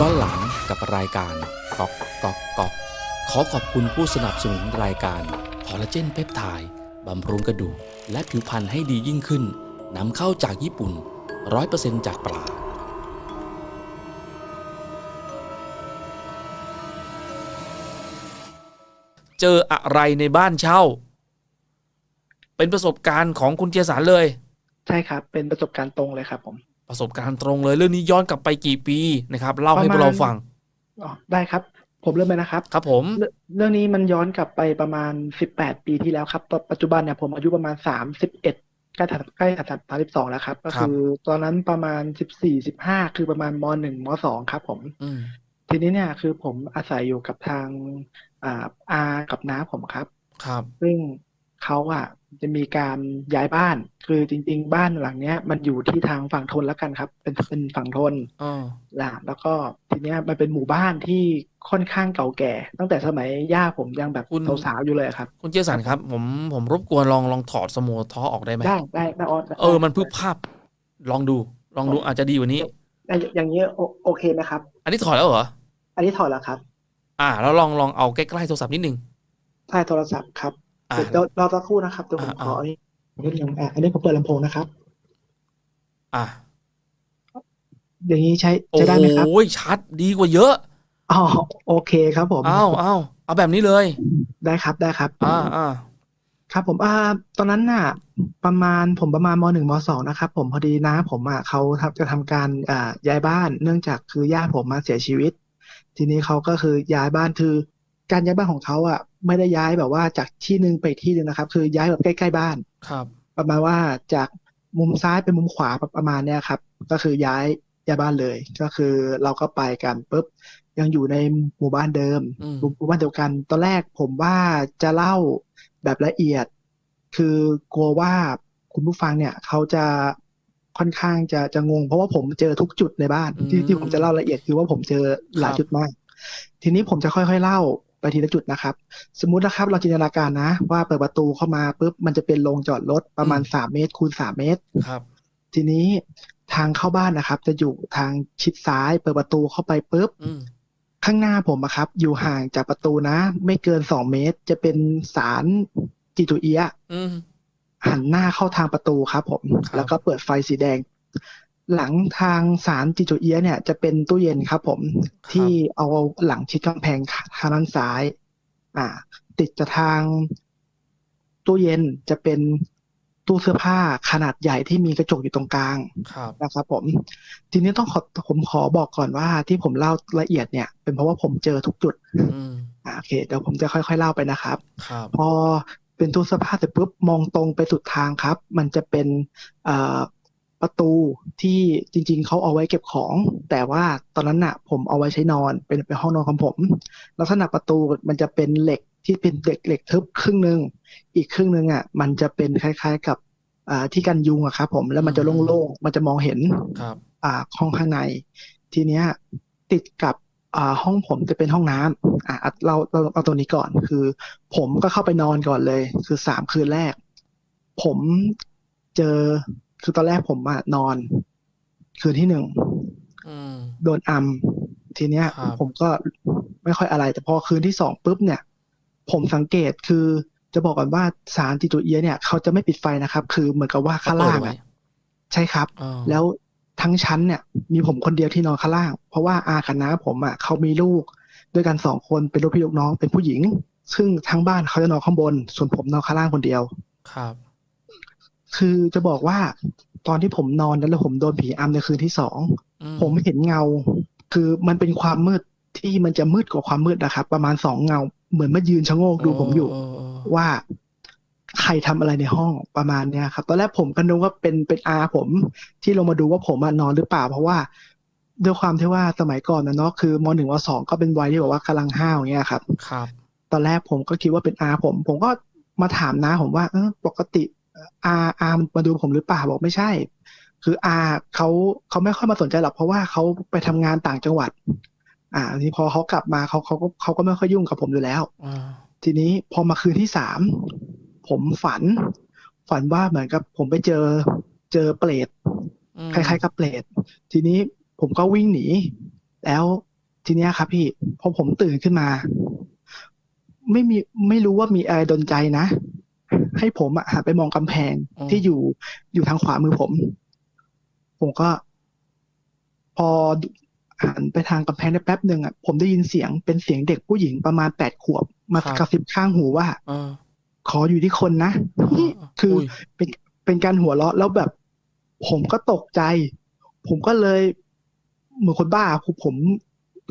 ย้อนหลังกับรายการกอกกอกกอกขอขอบคุณผู้สนับสนุนรายการคอลลาเจนเพปไทด์บำรุงกระดูกและผิวพรรณให้ดียิ่งขึ้นนำเข้าจากญี่ปุ่น 100%จากปลาเจออะไรในบ้านเช่า เป็นประสบการณ์ของคุณเจสันเลย ใช่ครับ เป็นประสบการณ์ตรงเลยครับผม ประสบการณ์ตรงเลยเรื่องนี้ย้อนกลับไปกี่ปีนะครับ เล่าให้พวกเราฟังอ๋อได้ครับ ผมเริ่มเลยนะครับ ครับผมเรื่องเรื่องนี้มันย้อนกลับไปประมาณสิบแปดปีที่แล้วครับตอนปัจจุบันเนี่ยผมอายุประมาณสามสิบเอ็ดใกล้ถัดใกล้ถัดสามสิบสองแล้วครับ ก็คือตอนนั้นประมาณสิบสี่สิบห้าคือประมาณมหนึ่งมสองครับ ผมอืมทีนี้เนี่ยคือผมอาศัยอยู่กับทางอ่าอากับน้าผมครับ ครับ ซึ่ง เขาอะจะมีการย้ายบ้าน คือจริง ๆ บ้านหลังเนี้ย มันอยู่ที่ทางฝั่งทนแล้วกันครับ เป็นเป็นฝั่งทนอ๋อล่ะแล้วก็ทีเนี้ยมันเป็นหมู่บ้านที่ค่อนข้างเก่าแก่ ตั้งแต่สมัยย่าผมยังแบบสาวๆอยู่เลยครับ คุณเจสันครับ ผมผมรบกวนลองลองถอดสโมท้อออกได้ไหมได้ได้ได้ออสเออมันพึบภาพ ลองดูลองดูอาจจะดีกว่านี้ได้อย่างเงี้ยโอโอเคไหมครับ อันนี้ถอดแล้วเหรออันนี้ถอดแล้วครับ อ่า แล้วลองลองเอาใกล้ๆโทรศัพท์นิดนึงใช่โทรศัพท์ครับ อ่า เดี๋ยวเราสักครู่นะครับเดี๋ยวผมอ่าขออันนี้นิดนึงอะอันนี้ผมเปิดลำโพงนะครับ อ่าอย่างนี้ใช้โอ้ใช้ได้ไหมครับโหชัดดีกว่าเยอะอ๋อโอเคครับผมอ้าวอ้าวเอาแบบนี้เลย ได้ครับได้ครับ อ่าอ่าครับผมอ่าตอนนั้นน่ะ ประมาณผมประมาณมหนึ่งมสองนะครับ ผมพอดีน้าผมอะเขาทำจะทำการอ่าย้ายบ้านเนื่องจากคือญาติผมมาเสียชีวิต ทีนี้เขาก็คือย้ายบ้านคือ การย้ายบ้านของเขาอะ ไม่ได้ย้ายแบบว่าจากที่หนึ่งไปที่หนึ่งนะครับ คือย้ายแบบใกล้ๆบ้านครับ ประมาณว่าจากมุมซ้ายไปมุมขวาประมาณเนี้ยครับ ก็คือย้ายย้ายบ้านเลย ก็คือเราก็ไปกันปุ๊บยังอยู่ในหมู่บ้านเดิมอืมหมู่บ้านเดียวกัน ตอนแรกผมว่าจะเล่าแบบละเอียด คือกลัวว่าคุณผู้ฟังเนี่ย เขาจะค่อนข้างจะจะงง เพราะว่าผมเจอทุกจุดในบ้านที่อืมที่ผมจะเล่าละเอียดคือว่าผมเจอหลายครับจุดมาก ทีนี้ผมจะค่อยๆเล่า ไปทีละจุดนะครับ สมมุตินะครับเราจินตนาการนะ ว่าเปิดประตูเข้ามาปุ๊บมันจะเป็นโรงจอดรถประมาณสามเมตรคูณสามเมตรครับ ทีนี้ทางเข้าบ้านนะครับ จะอยู่ทางชิดซ้าย เปิดประตูเข้าไปปุ๊บอืมข้างหน้าผมอะครับ อยู่ห่างจากประตูนะ ไม่เกินสองเมตร จะเป็นศาลจิตุเอียะอืมหันหน้าเข้าทางประตูครับ ผมครับแล้วก็เปิดไฟสีแดง หลังทางศาลจิตุเอียะเนี่ยจะเป็นตู้เย็นครับผมที่เอาหลังชิดกำแพงทางด้านซ้าย อ่า ติดจะทางตู้เย็นจะเป็นตู้เสื้อผ้าขนาดใหญ่ที่มีกระจกอยู่ตรงกลางครับนะครับ ผม ทีนี้ต้องขอผมขอบอกก่อนว่าที่ผมเล่าละเอียดเนี่ย เป็นเพราะว่าผมเจอทุกจุดอืมอ่าโอเคเดี๋ยวผมจะค่อยๆเล่าไปนะครับครับพอเป็นตู้เสื้อผ้าเสร็จปุ๊บมองตรงไปสุดทางครับ มันจะเป็นเอ่อ ประตูที่จริง ๆเขาเอาไว้เก็บของ แต่ว่าตอนนั้นน่ะ ผมเอาไว้ใช้นอนเป็นเป็นห้องนอนของผม ลักษณะประตูมันจะเป็นเหล็กที่เป็นเหล็กเหล็กทึบครึ่งหนึ่งอีกครึ่งหนึ่งอะ มันจะเป็นคล้าย ๆ กับอ่าที่กันยุงอะครับผมแล้วมันจะโล่งๆมันจะมองเห็นครับ อ่าห้องข้างใน ทีเนี้ยติดกับอ่าห้องผมจะเป็นห้องน้ำอ่าเราเราเอาตัวนี้ก่อนคือ ผมก็เข้าไปนอนก่อนเลย คือสามคืนแรก ผมเจอ คือตอนแรกผมอะนอน คืนที่หนึ่งอืมโดนอัมทีเนี้ยครับผมก็ไม่ค่อยอะไร แต่พอคืนที่สองปุ๊บเนี่ย ผมสังเกตคือจะบอกก่อนว่าสารจิตุเอียะเนี่ยเขาจะไม่ปิดไฟนะครับ คือเหมือนกับว่าข้างล่างเปิดไว้อะใช่ครับอ๋อแล้วทั้งชั้นเนี่ย มีผมคนเดียวที่นอนข้างล่าง เพราะว่าอากับน้าผมอะเขามีลูก ด้วยกันสองคนเป็นลูกพี่ลูกน้องเป็นผู้หญิง ซึ่งทั้งบ้านเขาจะนอนข้างบน ส่วนผมนอนข้างล่างคนเดียวครับ คือจะบอกว่าตอนที่ผมนอนแล้วผมโดนผีอำในคืนที่สองอืผมเห็นเงา คือมันเป็นความมืดที่มันจะมืดกว่าความมืดนะครับ ประมาณสองเงา เหมือนมายืนชะโงกดูผมอยู่เเออว่าใครทำอะไรในห้องประมาณเนี้ยครับ ตอนแรกผมก็นึกว่าเป็นเป็นอาผม ที่ลงมาดูว่าผมอะนอนหรือเปล่า เพราะว่าด้วยความที่ว่าสมัยก่อนนะเนาะคือมหนึ่งมสองก็เป็นวัยที่แบบว่ากำลังห้าวอย่างเงี้ยครับ ครับ ตอนแรกผมก็คิดว่าเป็นอาผม ผมก็มาถามน้าผมว่าเออปกติ อาอามาดูผมหรือเปล่าบอกไม่ใช่ คืออาเขาเขาไม่ค่อยมาสนใจหรอกเพราะว่าเขาไปทำงานต่างจังหวัด อ่าทีนี้พอเขากลับมาเขาเขาก็เขาก็ไม่ค่อยยุ่งกับผมอยู่แล้วอ่าทีนี้พอมาคืนที่สามผมฝัน ฝันว่าเหมือนกับ ผมไปเจอเจอเปรตอืมคล้ายๆกับเปรตทีนี้ผมก็วิ่งหนี แล้วทีเนี้ยครับ พี่พอผมตื่นขึ้นมา ไม่มีไม่รู้ว่ามีอะไรดนใจนะ ให้ผมอะหันไปมองกำแพงอ๋อที่อยู่อยู่ทางขวามือผม ผมก็ พอหันไปทางกำแพงได้แป๊บหนึ่งอะผมได้ยินเสียงเป็นเสียงเด็กผู้หญิงประมาณแปดขวบ มากระซิบข้างหูว่าเออขออยู่ที่คนนะคืออยเป็นเป็นการหัวเราะแล้วแบบ ผมก็ตกใจ ผมก็เลยเหมือนคนบ้าผมผม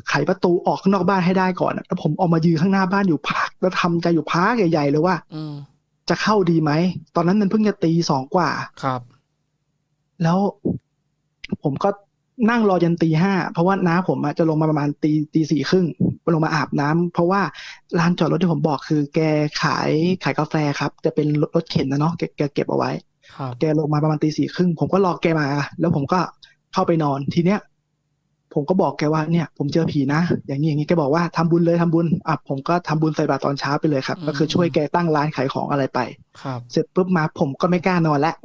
ไขประตูออกข้างนอกบ้านให้ได้ก่อนอะแล้วผมออกมายืนข้างหน้าบ้านอยู่พัก แล้วทำใจอยู่พักใหญ่ๆเลยว่าอืม จะเข้าดีไหม ตอนนั้นมันเพิ่งจะตีสองกว่า ครับ แล้วผมก็นั่งรอยันตีห้าเพราะว่าน้าผมอะจะลงมาประมาณตีตีสี่ครึ่งลงมาอาบน้ำเพราะว่าร้านจอดรถที่ผมบอกคือ แกขายขายกาแฟครับ จะเป็นรถรถเข็นนะเนาะแกแกเก็บเอาไว้ครับแกลงมาประมาณตีสี่ครึ่งผมก็รอแกมา แล้วผมก็เข้าไปนอนทีเนี้ย ผมก็บอกแกว่าเนี่ยผมเจอผีนะ อย่างนี้อย่างนี้แกบอกว่าทำบุญเลยทำบุญอะผมก็ทำบุญใส่บาตรตอนเช้าไปเลยครับ ก็คือช่วยแกตั้งร้านขายของอะไรไป ครับ เสร็จปุ๊บมาผมก็ไม่กล้านอนแล้ว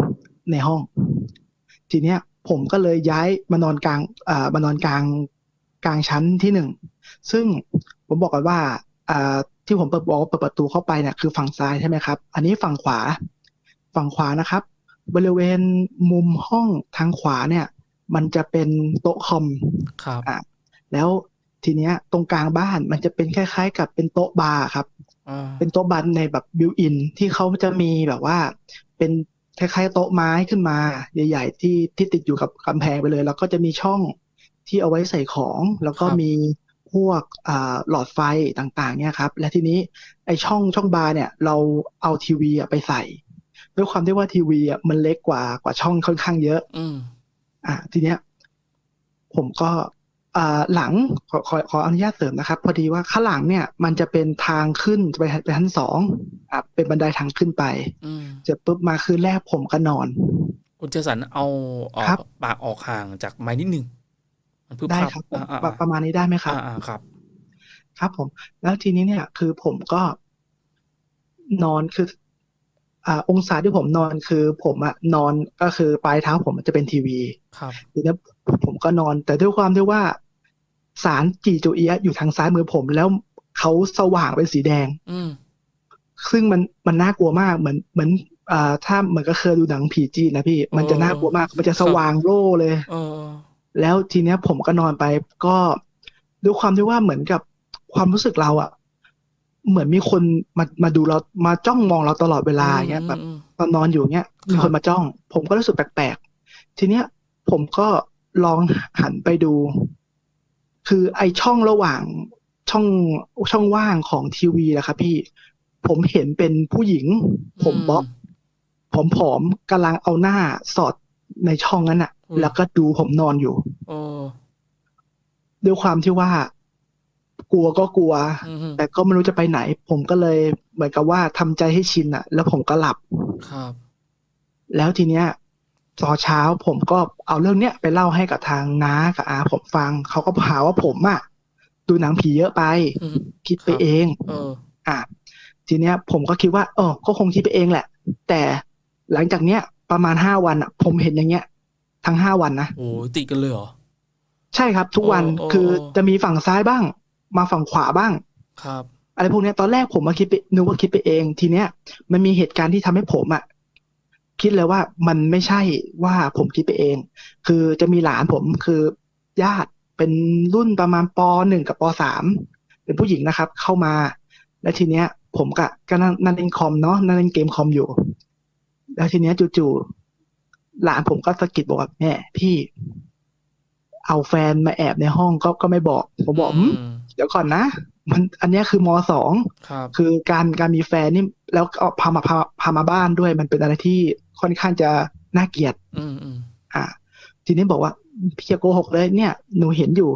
ในห้อง ทีเนี้ยผมก็เลยย้ายมานอนกลางอ่ามานอนกลางกลางชั้นที่หนึ่ง ซึ่งผมบอกก่อนว่าอ่าที่ผมเปิดบอกว่าเปิดประตูเข้าไปเนี่ยคือฝั่งซ้ายใช่ไหมครับ อันนี้ฝั่งขวา ฝั่งขวานะครับ บริเวณมุมห้องทางขวาเนี่ย มันจะเป็นโต๊ะคอมครับอะแล้วทีเนี้ยตรงกลางบ้านมันจะเป็นคล้ายๆ กับเป็นโต๊ะบาร์ครับอ่าเป็นโต๊ะบันในแบบบิวอินที่เขาจะมีแบบว่า เป็นคล้ายๆโต๊ะไม้ขึ้นมา ใหญ่ๆที่ที่ติดอยู่กับกำแพงไปเลย แล้วก็จะมีช่องที่เอาไว้ใส่ของ แล้วก็มีพวกอ่าหลอดไฟต่างๆ เนี่ยครับ และทีนี้ไอช่องช่องบาร์เนี่ย เราเอาทีวีอะไปใส่ ด้วยความที่ว่าทีวีอะมันเล็กกว่ากว่าช่องค่อนข้างเยอะ อืมอะทีเนี้ยผมก็อ่าหลังขอขอขออนุญาตเสริมนะครับ พอดีว่าข้างหลังเนี่ยมันจะเป็นทางขึ้นไปไปชั้นสองอะเป็นบันไดทางขึ้นไปอืมเสร็จปุ๊บมาคืนแรกผมก็นอน คุณเจสันเอาออครักบปากออกห่างจากไม้นิดนึงมันพึบได้พับครับผมอ่าอ่าประประมาณนี้ได้ไหมครับอ่าอ่าครับ ครับผม แล้วทีนี้เนี่ย คือผมก็นอนคือ อ่าองศาที่ผมนอนคือผมอะนอนก็คือปลายเท้าผมจะเป็นทีวีครับทีนี้ผมก็นอน แต่ด้วยความที่ว่า สารจีจูเอียะอยู่ทางซ้ายมือผมแล้วเขาสว่างเป็นสีแดง อืมซึ่งมันมันน่ากลัวมากเหมือนเหมือนอ่าถ้าเหมือนก็เคยดูหนังผีจีนนะพี่ มันจะน่ากลัวมาก มันจะสว่างโล่เลยเออแล้วทีเนี้ยผมก็นอนไปก็ด้วยความที่ว่าเหมือนกับความรู้สึกเราอะ เหมือนมีคนมามาดูเรามาจ้องมองเราตลอดเวลาอย่างเงี้ยแบบอืมตอนนอนอยู่เงี้ยมีคนมาจ้อง ผมก็รู้สึกแปลกๆ ทีเนี้ย ผมก็ลองหันไปดู คือไอช่องระหว่างช่องช่องว่างของทีวีแหละครับพี่ผมเห็นเป็นผู้หญิง ผมบ๊อบผอมๆกำลังเอาหน้าสอดในช่องนั้นอะแล้วก็ดูผมนอนอยู่เออด้วยความที่ว่า กลัวก็กลัวอืมแต่ก็ไม่รู้จะไปไหน ผมก็เลยเหมือนกับว่าทำใจให้ชินอะแล้วผมก็หลับครับ แล้วทีเนี้ยตอนเช้าผมก็เอาเรื่องเนี้ยไปเล่าให้กับทางน้ากับอาผมฟัง เขาก็หาว่าผมอะดูหนังผีเยอะไปอืมคิดไปครับเองเอออะทีเนี้ย ผมก็คิดว่าเออก็คงคิดไปเองแหละ แต่หลังจากเนี้ย ประมาณห้าวันอะผมเห็นอย่างเงี้ย ทั้งห้าวันนะโอ้ยติดกันเลยเหรอใช่ครับ ทุกวันโอ้โอ้คือจะมีฝั่งซ้ายบ้าง มาฝั่งขวาบ้าง ครับ อะไรพวกเนี้ยตอนแรกผมมาคิดไปนึกว่าคิดไปเอง ทีเนี้ย มันมีเหตุการณ์ที่ทำให้ผมอะคิดเลยว่ามันไม่ใช่ว่าผมคิดไปเอง คือจะมีหลานผมคือญาติเป็นรุ่นประมาณปหนึ่งกับปสามเป็นผู้หญิงนะครับ เข้ามา แล้วทีเนี้ย ผมกะก็นั่งนั่งเล่นคอมเนาะนั่งเล่นเกมคอมอยู่ แล้วทีเนี้ยจู่ๆหลานผมก็สะกิดบอกว่าแม่พี่ เอาแฟนมาแอบในห้องก็ก็ไม่บอก ผมบอกอืมม เดี๋ยวก่อนนะ มันอันเนี้ยคือมสองครับคือการการมีแฟนนี่แล้วก็พามาพาพามาบ้านด้วย มันเป็นอะไรที่ค่อนข้างจะน่าเกลียดอืมอืมอ่า ทีนี้บอกว่าพี่จะโกหกเลยเนี่ย หนูเห็นอยู่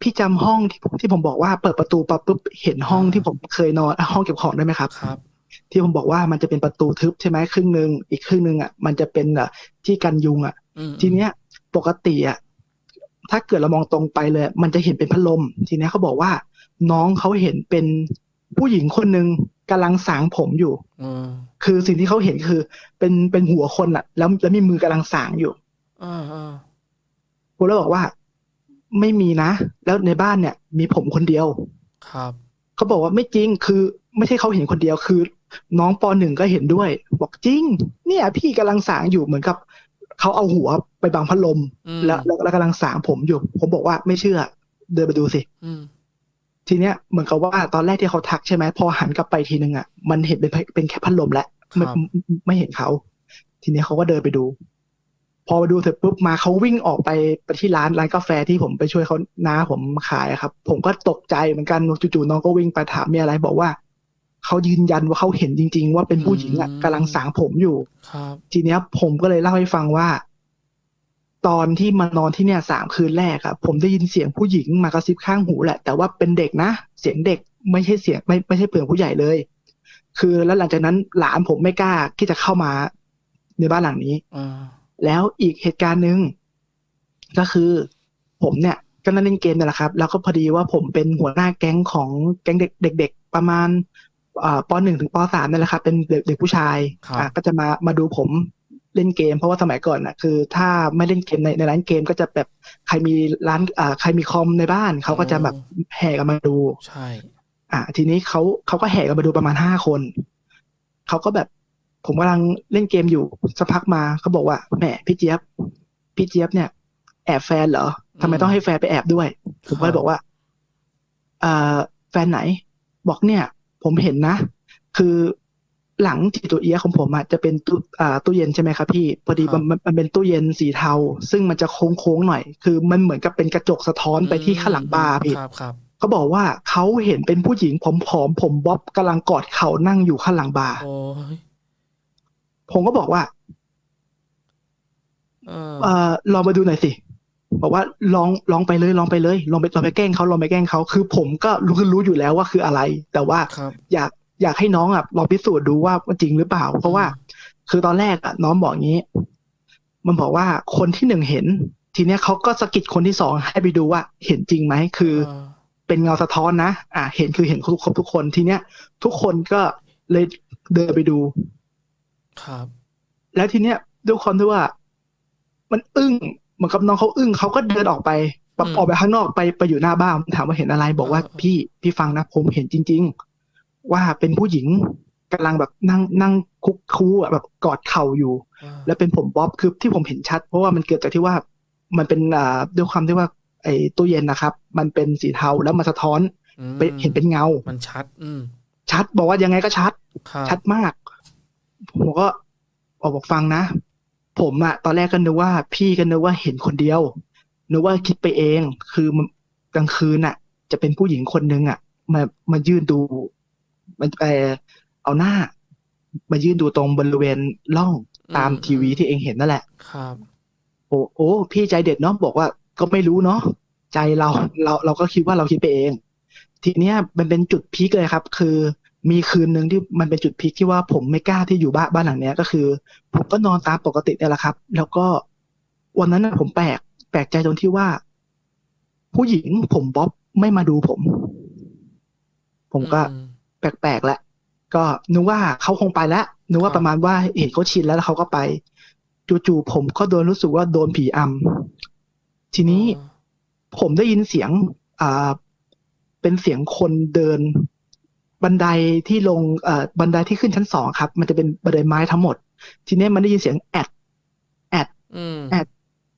พี่จำห้องที่ที่ผมบอกว่าเปิดประตูปั๊บปุ๊บเห็นห้องที่ผมเคยนอนอะห้องเก็บของได้ไหมครับครับ ที่ผมบอกว่ามันจะเป็นประตูทึบใช่ไหมครึ่งหนึ่งอีกครึ่งหนึ่งอะมันจะเป็นอะที่กันยุงอะอืมทีเนี้ยปกติอะ ถ้าเกิดเรามองตรงไปเลย มันจะเห็นเป็นพัดลม ทีเนี้ยเขาบอกว่า น้องเขาเห็นเป็นผู้หญิงคนหนึ่งกำลังสางผมอยู่เออคือสิ่งที่เขาเห็นคือ เป็นเป็นหัวคนอะแล้วแล้วมีมือกำลังสางอยู่อ่าอ่าผมเลยบอกว่า ไม่มีนะ แล้วในบ้านเนี่ย มีผมคนเดียว ครับเขาบอกว่าไม่จริงคือ ไม่ใช่เขาเห็นคนเดียวคือ น้องปหนึ่งก็เห็นด้วย บอกจริง เนี่ย พี่กำลังสางอยู่เหมือนกับ เขาเอาหัวไปบังพัดลมอืมแล้วแล้วแล้วกำลังสางผมอยู่ ผมบอกว่าไม่เชื่อ เดินไปดูสิอืมทีเนี้ยเหมือนกับว่าตอนแรกที่เขาทักใช่ไหมพอหันกลับไปทีนึงอะมันเห็นเป็นเป็นแค่พัดลมแล้วไม่ครับไม่ไม่เห็นเขา ทีนี้เขาก็เดินไปดู พอไปดูเสร็จปุ๊บมาเขาวิ่งออกไปไปที่ร้านร้านกาแฟที่ผมไปช่วยเขาน้าผมขายอะครับ ผมก็ตกใจเหมือนกันจู่ๆน้องก็วิ่งไปถามมีอะไรบอกว่า เขายืนยันว่าเขาเห็นจริง ๆ ว่าเป็นผู้หญิงอะอืมกำลังสางผมอยู่ครับทีเนี้ยผมก็เลยเล่าให้ฟังว่า ตอนที่มานอนที่เนี่ยสามคืนแรกอะผมได้ยินเสียงผู้หญิงมากระซิบข้างหูแหละ แต่ว่าเป็นเด็กนะเสียงเด็กไม่ใช่เสียงไม่ไม่ใช่เปลืองผู้ใหญ่เลย คือแล้วหลังจากนั้นหลานผมไม่กล้าที่จะเข้ามาในบ้านหลังนี้อ่าแล้วอีกเหตุการณ์หนึ่งก็คือ ผมเนี่ยก็นั่งเล่นเกมนี่แหละครับ แล้วก็พอดีว่าผมเป็นหัวหน้าแก๊งของแก๊งเด็กเด็กๆประมาณอ่า ปหนึ่งถึงปสามนี่แหละครับเป็นเด็กเด็กผู้ชายครับอะก็จะมามาดูผมเล่นเกม เพราะว่าสมัยก่อนน่ะคือ ถ้าไม่เล่นเกมในในร้านเกมก็จะแบบใครมีร้านอ่าใครมีคอมในบ้านเขาก็จะแบบแห่กันมาดูใช่ อะทีนี้เขาเขาก็แห่กันมาดูประมาณห้าคนเขาก็แบบผมกำลังเล่นเกมอยู่สักพักมาเขาบอกว่าแหมพี่เจี๊ยบพี่เจี๊ยบเนี่ย แอบแฟนเหรอทำไมต้องให้แฟนไปแอบด้วย ผมก็เลยบอกว่าเอ่อแฟนไหน บอกเนี่ย ผมเห็นนะ คือหลังจิตัวเอียะของผมอะจะเป็นตู้อ่าตู้เย็นใช่ไหมครับพี่พอดีมันมันมันเป็นตู้เย็นสีเทา ซึ่งมันจะโค้งๆหน่อย คือมันเหมือนกับเป็นกระจกสะท้อนไปที่ข้างหลังบาร์พี่ครับครับเขาบอกว่าเขาเห็นเป็นผู้หญิงผอมๆผมบ๊อบกำลังกอดเข่านั่งอยู่ข้างหลังบาร์โอ้ยผมก็บอกว่า เออเออลองไปดูหน่อยสิ บอกว่าลองลองไปเลยลองไปเลยลองไปลองไปแกล้งเขาลองไปแกล้งเขาคือผมก็รู้รู้อยู่แล้วว่าคืออะไร แต่ว่าครับอยากอยากให้น้องอะลองพิสูจน์ดูว่ามันจริงหรือเปล่า เพราะว่า คือตอนแรกอะน้องบอกงี้ มันบอกว่าคนที่หนึ่งเห็น ทีเนี้ยเขาก็สะกิดคนที่สองให้ไปดูว่า เห็นจริงไหมคือเออเป็นเงาสะท้อนนะอ่าเห็นคือเห็นครบครบทุกคนทีเนี้ย ทุกคนก็เลยเดินไปดู ครับ แล้วทีเนี้ยด้วยความที่ว่า มันอึ้ง เหมือนกับน้องเขาอึ้งเขาก็เดินออกไปแบบออกไปข้างนอกไปไปอยู่หน้าบ้านถามว่าเห็นอะไรบอกว่าพี่พี่ฟังนะผมเห็นจริง ๆ ว่าเป็นผู้หญิงกำลังแบบนั่งนั่งคุกคูอะแบบกอดเข่าอยู่เออแล้วเป็นผมบ๊อบคือที่ผมเห็นชัด เพราะว่ามันเกิดจากที่ว่ามันเป็นอ่าด้วยความที่ว่า ไอ้ตู้เย็นนะครับ มันเป็นสีเทาแล้วมันสะท้อนอืมไปเห็นเป็นเงา มันชัด อืมชัดบอกว่ายังไงก็ชัดครับชัดมาก ผมก็ออกบอกฟังนะ ผมอะตอนแรกก็นึกว่าพี่ก็นึกว่าเห็นคนเดียวนึกว่าคิดไปเองคือมันกลางคืนอะจะเป็นผู้หญิงคนนึงอะมามายืนดู มันเออเอาหน้า มายืนดูตรงบริเวณร่องตามทีวีที่เองเห็นนั่นแหละ ครับ โอ้โอ้พี่ใจเด็ดเนาะบอกว่าก็ไม่รู้เนาะใจเราเราเราก็คิดว่าเราคิดไปเอง ทีเนี้ยมันเป็นจุดพีคเลยครับ คือ มีคืนหนึ่งที่มันเป็นจุดพีคที่ว่าผมไม่กล้าที่อยู่บ้านบ้านหลังเนี้ยก็คือ ผมก็นอนตามปกติเนี่ยแหละครับ แล้วก็วันนั้นนะผมแปลกแปลกใจตรงที่ว่า ผู้หญิงผมบ๊อบไม่มาดูผม ผมก็อืมแปลกๆแล้วก็นึกว่าเขาคงไปแล้วนึกว่าครับประมาณว่าเห็นเขาชินแล้วแล้วเขาก็ไปจู่ๆผมก็โดนรู้สึกว่าโดนผีอำทีนี้เออผมได้ยินเสียง อ่า เป็นเสียงคนเดิน บันไดที่ลงเอ่อบันไดที่ขึ้นชั้นสองครับ มันจะเป็นบันไดไม้ทั้งหมด ทีนี้มันได้ยินเสียงแอดแอดอืมแอด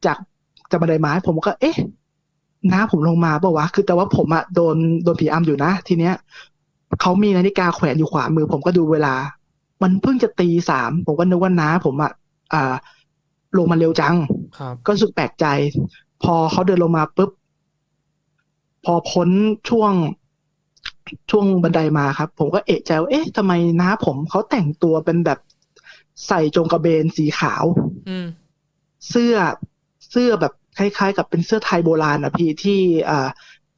จากจากบันไดไม้ ผมก็ เอ๊ะน้าผมลงมาปะวะ คือแต่ว่าผมอะโดนโดนผีอำอยู่นะ ทีเนี้ยเขามีนาฬิกาแขวนอยู่ขวามือ ผมก็ดูเวลา มันเพิ่งจะตีสามผมก็นึกว่าน้าผมอะอ่า ลงมาเร็วจังครับก็รู้สึกแปลกใจ พอเขาเดินลงมาปุ๊บพอพ้นช่วง ช่วงบันไดมาครับ ผมก็เอะใจว่าเอ๊ะทำไมน้าผมเขาแต่งตัวเป็นแบบใส่จงกระเบนสีขาวอืมเสื้อเสื้อแบบคล้าย ๆ กับเป็นเสื้อไทยโบราณอะพี่ที่อ่า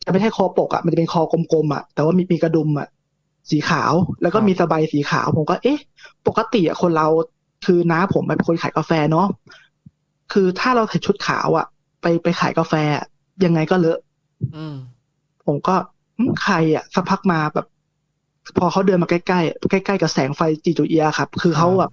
จะไม่ใช่คอปกอะมันจะเป็นคอกลมๆอะแต่ว่ามีมีกระดุมอะสีขาว แล้วก็ครับมีสบายสีขาว ผมก็ เอ๊ะ ปกติอะคนเราคือน้าผมเป็นคนขายกาแฟเนาะคือถ้าเราใส่ชุดขาวอะ ไปไปขายกาแฟอะยังไงก็เลอะอืมผมก็อืม ใครอะสักพักมาแบบ พอเขาเดินมาใกล้ๆใกล้ๆกับแสงไฟจีจูเอียครับ คือเขาแบบ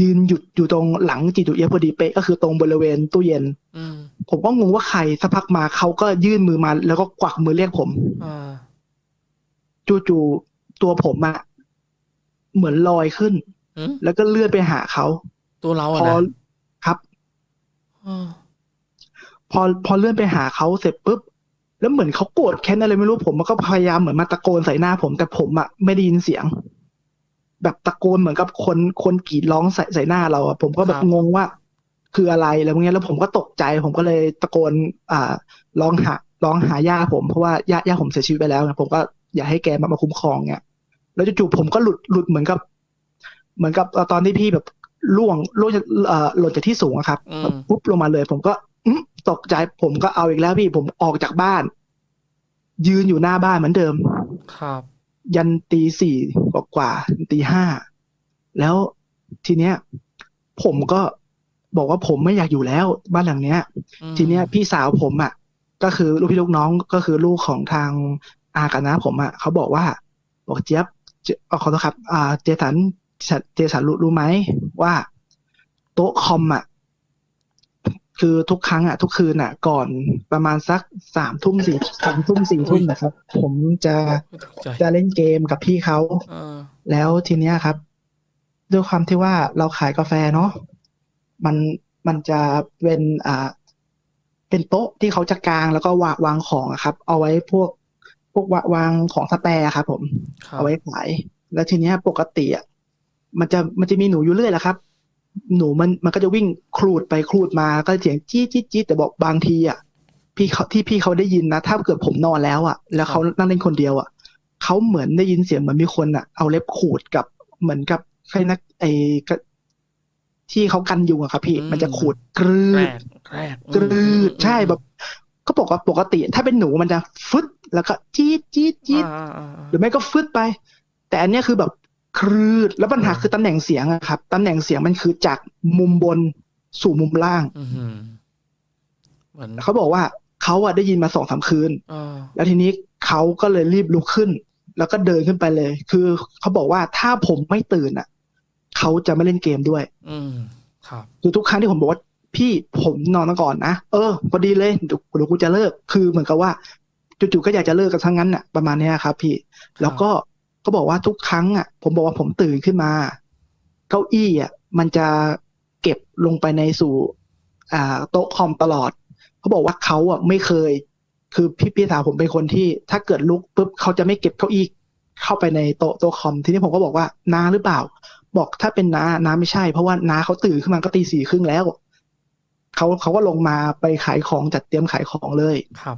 ยืนหยุดอยู่ตรงหลังจิตุเอียะพอดีเป๊ะก็คือตรงบริเวณตู้เย็นอืมผมก็งงว่าใครสักพักมาเขาก็ยื่นมือมา แล้วก็กวักมือเรียกผมอ่าจู่ๆตัวผมอะเหมือนลอยขึ้นอืมแล้วก็เลื่อนไปหาเขาตัวเราพอะอนะครับอ่าพอพอเลื่อนไปหาเขาเสร็จปุ๊บ แล้วเหมือนเขาโกรธแค้นอะไรไม่รู้ผมมันก็พยายามเหมือนมาตะโกนใส่หน้าผม แต่ผมอะไม่ได้ยินเสียง แบบตะโกนเหมือนกับคนคนกรีดร้องใส่ใส่หน้าเราอะผมก็แบบงงว่า คืออะไรอะไรพวกเนี้ยแล้วผมก็ตกใจ ผมก็เลยตะโกน อ่าร้องหาร้องหาย่าผมเพราะว่าย่าย่าผมเสียชีวิตไปแล้วไงผมก็อยากให้แกมามาคุ้มครองเนี่ยแล้วจู่ๆผมก็หลุดหลุดเหมือนกับ เหมือนกับตอนที่พี่แบบล่วงล่วงจากเอ่อหล่นจากที่สูงอะครับอืมแบบปุ๊บลงมาเลย ผมก็อื้อ ตกใจผมก็เอาอีกแล้วพี่ผมออกจากบ้าน ยืนอยู่หน้าบ้านเหมือนเดิม ครับ ยันตีสี่กว่ากว่าตีห้าแล้วทีเนี้ย ผมก็บอกว่าผมไม่อยากอยู่แล้ว บ้านหลังเนี้ยอืมทีเนี้ยพี่สาวผมอะ ก็คือลูกพี่ลูกน้องก็คือลูกของทางอากับน้าผมอะเขาบอกว่า บอกเจี๊ยบเจเอ่อขอโทษครับ อ่า เจสันเจสันรู้รู้ไหมว่า โต๊ะคอมอะ คือทุกครั้งอะ ทุกคืนอะ ก่อนประมาณสักสามทุ่มสี่สามทุ่มสี่ทุ่มนะครับ ผมจะตกใจจะเล่นเกมกับพี่เขาเออแล้วทีเนี้ยครับ ด้วยความที่ว่าเราขายกาแฟเนาะมันมันจะเป็นอ่า เป็นโต๊ะที่เขาจะกางแล้วก็วางวางของอะครับ เอาไว้พวกพวกวาวางของสแปร์อะครับผมครับเอาไว้ขาย แล้วทีเนี้ยปกติอะมันจะมันจะมีหนูอยู่เรื่อยแหละครับ หนูมันมันก็จะวิ่งค รูดไปครูดมาก็เสียงจี๊ดจี๊ดจี๊ดแต่บอกบางทีอะพี่เขาที่พี่เขาได้ยินนะ ถ้าเกิดผมนอนแล้วอะ แล้วเขานั่งเล่นคนเดียวอะเขาเหมือนได้ยินเสียงเหมือนมีคนอะ เอาเล็บขูดกับเหมือนกับใครนักไอ้กระที่เขากันยุงอะครับพี่ มันจะขูดกรืแกรดกแกรกกรืดใช่แบบก็บอกว่าปกติ ถ้าเป็นหนูมันจะฟึดแล้วก็จี๊ดจี๊ดจี๊ดอ่าอ่าอ่าหรือไม่ก็ฟึดไป แต่อันเนี้ยคือแบบครืดแล้วปัญหาคือตำแหน่งเสียงอะครับตำแหน่งเสียงมันคือจากมุมบน สู่มุมล่างอือหือเหมือนเขาบอกว่าเขาอะได้ยินมาสองสามคืนเออแล้วทีนี้เขาก็เลยรีบลุกขึ้น แล้วก็เดินขึ้นไปเลย คือเขาบอกว่าถ้าผมไม่ตื่นอะเขาจะไม่เล่นเกมด้วย อืมครับคือทุกครั้งที่ผมบอกว่าพี่ผมนอนมาก่อนนะเออพอดีเลยเดี๋ยวเดี๋ยวกูจะเลิก คือเหมือนกับว่าจู่ๆก็อยากจะเลิกกันทั้งนั้นน่ะประมาณเนี้ยครับ พี่ แล้วก็ก็บอกว่าทุกครั้งอะผมบอกว่าผมตื่นขึ้นมา เก้าอี้อะมันจะ เก็บลงไปในสู่อ่าโต๊ะคอมตลอด เขาบอกว่าเขาอะไม่เคย คือพี่พี่สาวผมเป็นคนที่ ถ้าเกิดลุกปุ๊บเขาจะไม่เก็บเก้าอี้เข้าไปในโต๊ะโต๊ะคอม ทีนี้ผมก็บอกว่าน้าหรือเปล่า บอกถ้าเป็นน้าน้าไม่ใช่ เพราะว่าน้าเขาตื่นขึ้นมาก็ตีสี่ครึ่งแล้วเขาเขาก็ลงมาไปขายของจัดเตรียมขายของเลยครับ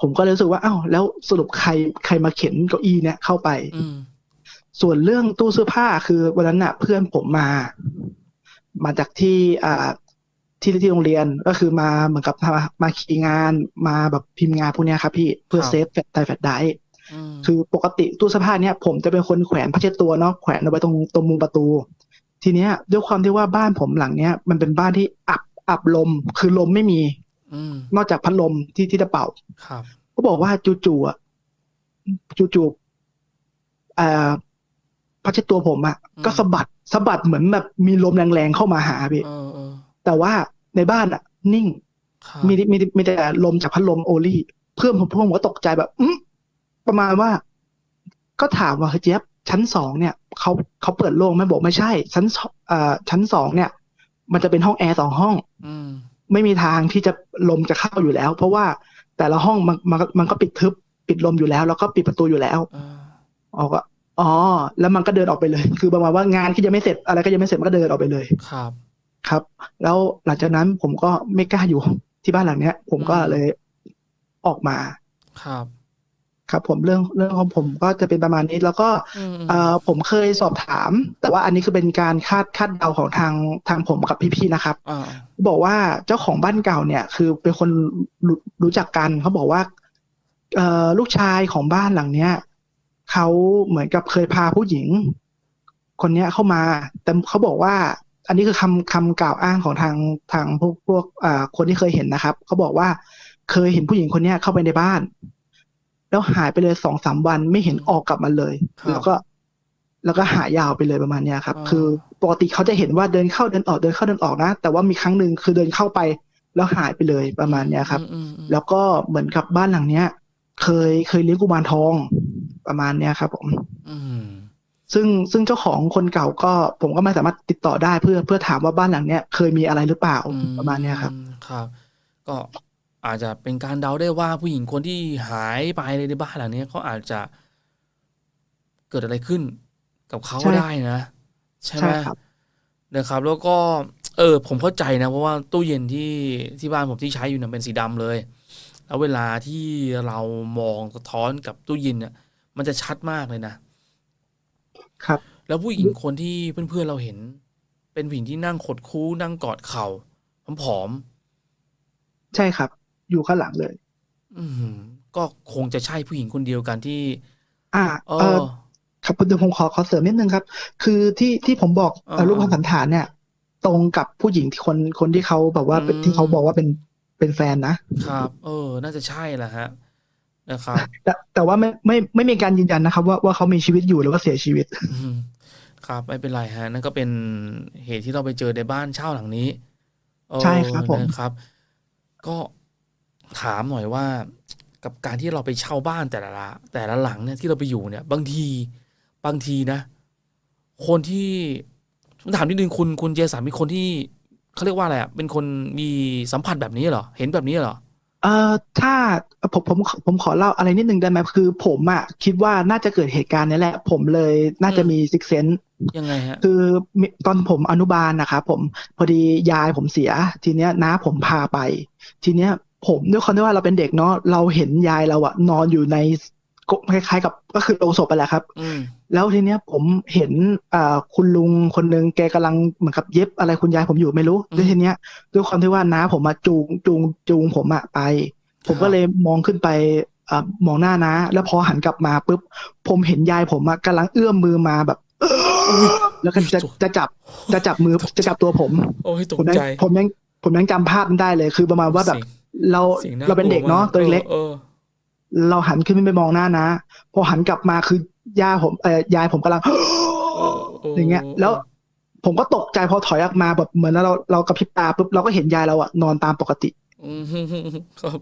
ผมก็เลยรู้สึกว่าอ้าวแล้วสรุปใครใครมาเข็นเก้าอี้เนี่ยเข้าไปอืมส่วนเรื่องตู้เสื้อผ้าคือวันนั้นน่ะ เพื่อนผมมา มาจากที่อ่าที่ที่โรงเรียนก็คือมาเหมือนกับมามาขี่งานมาแบบพิมพ์งานพวกเนี้ยครับพี่เพื่อเซฟแฟลชไดร์แฟลชไดรฟ์อืมคือปกติตู้เสื้อผ้าเนี้ยผมจะเป็นคนแขวนผ้าเช็ดตัวเนาะแขวนเอาไว้ตรงตรงมุมประตู ทีเนี้ยด้วยความที่ว่าบ้านผมหลังเนี้ยมันเป็นบ้านที่อับอับลมคือลมไม่มีอืมนอกจากพัดลมที่ที่จะเป่าครับก็บอกว่าจู่ๆอะจู่ๆเอ่อผ้าเช็ดตัวผมอะอืมก็สะบัด สะบัดเหมือนแบบมีลมแรงๆเข้ามาหาพี่เออเออแต่ว่าในบ้านอะ นิ่งครับมีมีมีแต่ลมจากพัดลมโอลี่ เพื่อนผมเพื่อนผมก็ตกใจแบบอืมประมาณว่า ก็ถามว่าเฮ้ยเจี๊ยบชั้นสองเนี่ยเขาเขาเปิดโล่งไหมบอกไม่ใช่ ชั้นสองเอ่อชั้นสองเนี่ย มันจะเป็นห้องแอร์สองห้องอืมไม่มีทางที่จะลมจะเข้าอยู่แล้ว เพราะว่าแต่ละห้องมันมันมันก็ปิดทึบ ปิดลมอยู่แล้ว แล้วก็ปิดประตูอยู่แล้วเออออกก็ อ๋อ แล้วมันก็เดินออกไปเลย คือประมาณว่างานที่ยังไม่เสร็จอะไรก็ยังไม่เสร็จมันก็เดินออกไปเลย ครับ ครับ แล้วหลังจากนั้นผมก็ไม่กล้าอยู่ที่บ้านหลังเนี้ย ผมก็อืมเลยออกมา ครับ ครับ ผมเรื่องเรื่องของผมก็จะเป็นประมาณนี้แล้วก็อืมเอ่อผมเคยสอบถาม แต่ว่าอันนี้คือเป็นการคาดคาดเดาของทางทางผมกับพี่ๆนะครับอ่าบอกว่าเจ้าของบ้านเก่าเนี่ย คือเป็นคนรู้รู้จักกันเขาบอกว่าเอ่อลูกชายของบ้านหลังเนี้ย เขาเหมือนกับเคยพาผู้หญิง คนเนี้ยเข้ามาแต่เขาบอกว่า อันนี้คือคำคำกล่าวอ้างของทางทางพวกพวกอ่าคนที่เคยเห็นนะครับเขาบอกว่าเคยเห็นผู้หญิงคนเนี้ยเข้าไปในบ้าน แล้วหายไปเลยสองสามวันไม่เห็นออกกลับมาเลย แล้วก็แล้วก็หายาวไปเลยประมาณเนี้ยครับอ๋อคือปกติเขาจะเห็นว่าเดินเข้าเดินออกเดินเข้าเดินออกนะ แต่ว่ามีครั้งหนึ่งคือเดินเข้าไป แล้วหายไปเลยประมาณเนี้ยครับอืมอืมอืมแล้วก็เหมือนกับบ้านหลังเนี้ย เคยเคยเลี้ยงกุมารทอง ประมาณเนี้ยครับผมอืมซึ่งซึ่งเจ้าของคนเก่าก็ผมก็ไม่สามารถติดต่อได้เพื่อเพื่อถามว่าบ้านหลังเนี้ยเคยมีอะไรหรือเปล่าอืประมาณเนี้ยครับ ครับ ก็อาจจะเป็นการเดาได้ว่าผู้หญิงคนที่หายไปในบ้านหลังนี้เขาอาจจะเกิดอะไรขึ้นกับเขาใช่ก็ได้นะ ใช่ไหมใช่ครับนะครับ แล้วก็ เออ ผมเข้าใจนะเพราะว่าตู้เย็นที่ที่บ้านผมที่ใช้อยู่เนี่ยเป็นสีดำเลย แล้วเวลาที่เรามองสะท้อนกับตู้เย็นเนี่ย มันจะชัดมากเลยนะครับ แล้วผู้หญิงคนที่เพื่อนๆเราเห็น เป็นผู้หญิงที่นั่งขดคู้นั่งกอดเข่าผอมใช่ครับ อยู่ข้างหลังเลยๆอืมก็คงจะใช่ผู้หญิงคนเดียวกันที่ อ่า เอเอออครับคุณเดี๋ยวผมขอขอเสริมนิดนึงครับ คือที่ที่ผมบอกอ่าเอ่อรูปพันสันฐานเนี่ย ตรงกับผู้หญิงที่คนคนที่เขาแบบว่าเป็นอืมที่เขาบอกว่าเป็นเป็นแฟนนะครับ เออ น่าจะใช่แหละฮะ นะครับแต่แต่ว่าไม่ไม่ไม่มีการยืนยันนะครับ ว่าว่าเขามีชีวิตอยู่หรือว่าเสียชีวิตอืมครับไม่เป็นไรฮะ นั่นก็เป็นเหตุที่เราไปเจอในบ้านเช่าหลังนี้เออใช่ครับผมนะครับ ก็ถามหน่อยว่า กับการที่เราไปเช่าบ้านแต่ละละแต่ละหลังเนี่ยที่เราไปอยู่เนี่ย บางทีบางทีนะ คนที่ผมถามนิดนึงคุณคุณเจสันเป็นคนที่เขาเรียกว่าอะไรอะเป็นคนมีสัมผัสแบบนี้เหรอเห็นแบบนี้เหรอ เอ่อถ้าผมผมผมขอเล่าอะไรนิดนึงได้ไหมคือ ผมอะคิดว่าน่าจะเกิดเหตุการณ์นี้แหละ ผมเลยน่าจะอืมมีซิกเซนยังไงฮะคือมีตอนผมอนุบาลนะครับผมพอดียายผมเสีย ทีเนี้ยน้าผมพาไป ทีเนี้ยผมด้วยความที่ว่าเราเป็นเด็กเนาะเราเห็นยายเราอะนอนอยู่ในกคล้ายๆกับก็คือโรงศพไปแหละครับอืม แล้วทีเนี้ยผมเห็นอ่าคุณลุงคนหนึ่งแกกำลังเหมือนกับเย็บอะไรคุณยายผมอยู่ไม่รู้อืมด้วยทีเนี้ยด้วยความที่ว่าน้าผมมาจูงจูงจูงผมอะไป ผมครัก็บเลยมองขึ้นไปอ่ามองหน้าน้าแล้วพอหันกลับมาปุ๊บผมเห็นยายผมอะกำลังเอื้อมมือมาแบบแล้วก็จะจะจับจะจับมือจะจับตัวผม โอ้ยตกผมยังใจผมยังผมยังจำภาพมันได้เลย คือประมาณว่าแบบเสียงเราสียงน่เราเป็นเด็กเนาะลัตัวเล็กเออเราหันขึ้นไปมองหน้านะ พอหันกลับมาคือ ย่าผมเอ่อยายผมกำลังเออเอออย่างเงี้ย แล้วผมก็ตกใจพอถอยออกมาแบบเหมือนเราเรากระพริบตาปุ๊บเราก็เห็นยายเราอะนอนตามปกติอืมครับ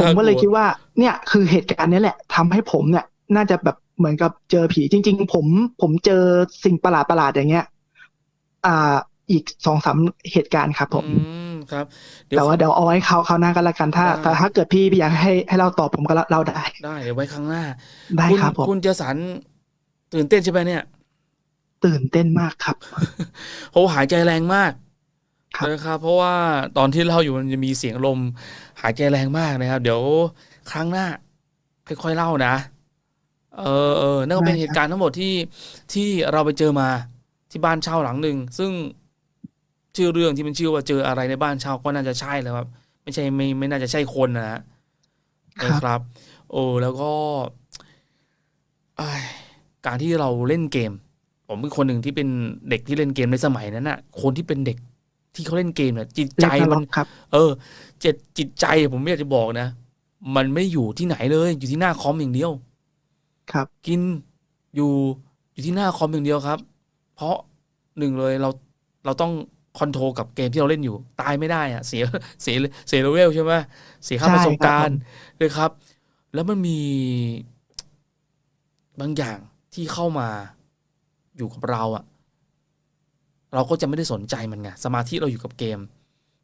ผมก็เลยน่ากคิดว่า เนี่ยคือเหตุการณ์เนี้ยแหละทำให้ผมเนี่ย น่าจะแบบเหมือนกับเจอผีจริง ๆ ผม ผมเจอสิ่งประหลาดประหลาดๆอย่างเงี้ย อ่า อีกสองสามเหตุการณ์ครับผมอืม ครับแต่ว่าเดี๋ยวเอาไว้เขาเขาวหน้ากันละกันถ้าได้แต่ถ้าเกิดพี่อยากให้ให้เราตอบผมก็เล่าได้ ได้เดี๋ยวไว้ครั้งหน้า ได้คุณครับผมคุณเจสันตื่นเต้นใช่ไหมเนี่ย ตื่นเต้นมากครับโหหายใจแรงมากครับนะครับเพราะว่าตอนที่เล่าอยู่มันจะมีเสียงลมหายใจแรงมากนะครับ เดี๋ยวครั้งหน้าค่อยๆเล่านะเออเออนั่นก็เป็นเหตุการณ์ทั้งหมดที่ที่เราไปเจอมาที่บ้านเช่าหลังหนึ่งซึ่ง ชื่อเรื่องที่มันชื่อว่าเจออะไรในบ้านเช่าก็น่าจะใช่แล้วครับ ไม่ใช่ไม่ไม่น่าจะใช่คนนะฮะครับนะครับ โอ้แล้วก็อ้ายการที่เราเล่นเกม ผมเป็นคนหนึ่งที่เป็นเด็กที่เล่นเกมในสมัยนั้นน่ะ คนที่เป็นเด็กที่เขาเล่นเกมเนี่ยจิตใจเรียกมัว่านล็อกครับเออจิตจิตใจผมไม่อยากจะบอกนะ มันไม่อยู่ที่ไหนเลย อยู่ที่หน้าคอมอย่างเดียว ครับ กินอยู่อยู่ที่หน้าคอมอย่างเดียวครับ เพราะหนึ่งเลยเราเราต้อง คอนโทรลกับเกมที่เราเล่นอยู่ ตายไม่ได้อะเสียเสียเสียเลเวลใช่ไหมเสียค่าใช่ประสบการณ์ครับเลยครับ แล้วมันมีบางอย่างที่เข้ามาอยู่กับเราอะเราก็จะไม่ได้สนใจมันไงสมาธิเราอยู่กับเกม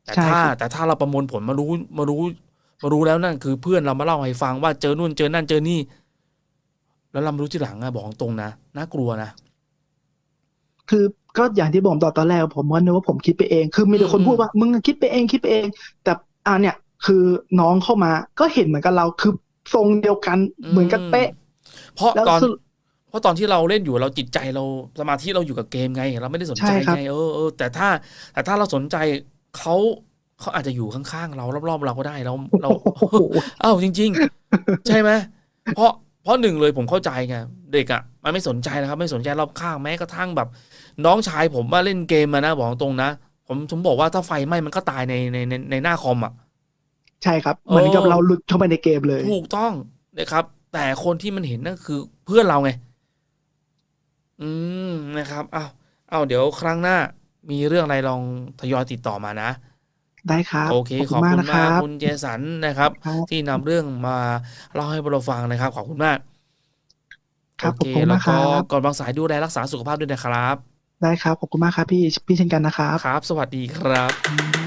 แต่ใช่ถ้าครับแต่ถ้าเราประมวลผลมารู้มารู้ มารู้แล้วนั่นคือเพื่อนเรามาเล่าให้ฟังว่าเจอนู่นเจอนั่นเจอนี่ แล้วเรามารู้ทีหลังอะบอกตรงนะน่ากลัวนะคือ ก็อย่างที่บอกตอนตอนแรกผมก็นึกว่าผมคิดไปเอง คือมีแต่คนอืมพูดว่ามึงคิดไปเองคิดไปเอง แต่อ่าเนี่ยคือน้องเข้ามาก็เห็นเหมือนกับเราคือทรงเดียวกันเหมือนกันเป๊ะ เพราะแล้วตอนสรุปเพราะตอนที่เราเล่นอยู่เราจิตใจเราสมาธิเราอยู่กับเกมไง เราไม่ได้สนใจใช่ครับไงเออเออแต่ถ้าแต่ถ้าเราสนใจเขาเขาอาจจะอยู่ข้างๆเรารอบๆเราก็ได้เราเราโอ้โหเอ้าจริง ๆ ใช่ไหมเพราะ เพราะหนึ่งเลยผมเข้าใจไงเด็กอะมันไม่สนใจนะครับ ไม่สนใจรอบข้างแม้กระทั่งแบบ น้องชายผมมาเล่นเกมมานะบอกตรงนะผมผมบอกว่าถ้าไฟไหม้มันก็ตายในในในในหน้าคอมอะใช่ครับเหมือนกับเออเราหลุดเข้าไปในเกมเลย ถูกต้องนะครับ แต่คนที่มันเห็นนั่นคือเพื่อนเราไง อืมนะครับเอาเอาเดี๋ยวครั้งหน้า มีเรื่องอะไรลองทยอยติดต่อมานะ ได้ครับ โอเคขขออบบคุณคุมากณนะคมากรับ คุณเจสันนะครับ ครับที่นำเรื่องมาเล่าให้พวกเราฟังนะครับ ขอบคุณมากครับโอขอบเคคุณแล้มาวกคก็รับ ก่อนบางสายดูแลรักษาสุขภาพด้วยนะครับ ได้ครับ ขอบคุณมากครับพี่พี่เช่นกันนะครับครับ สวัสดีครับครับ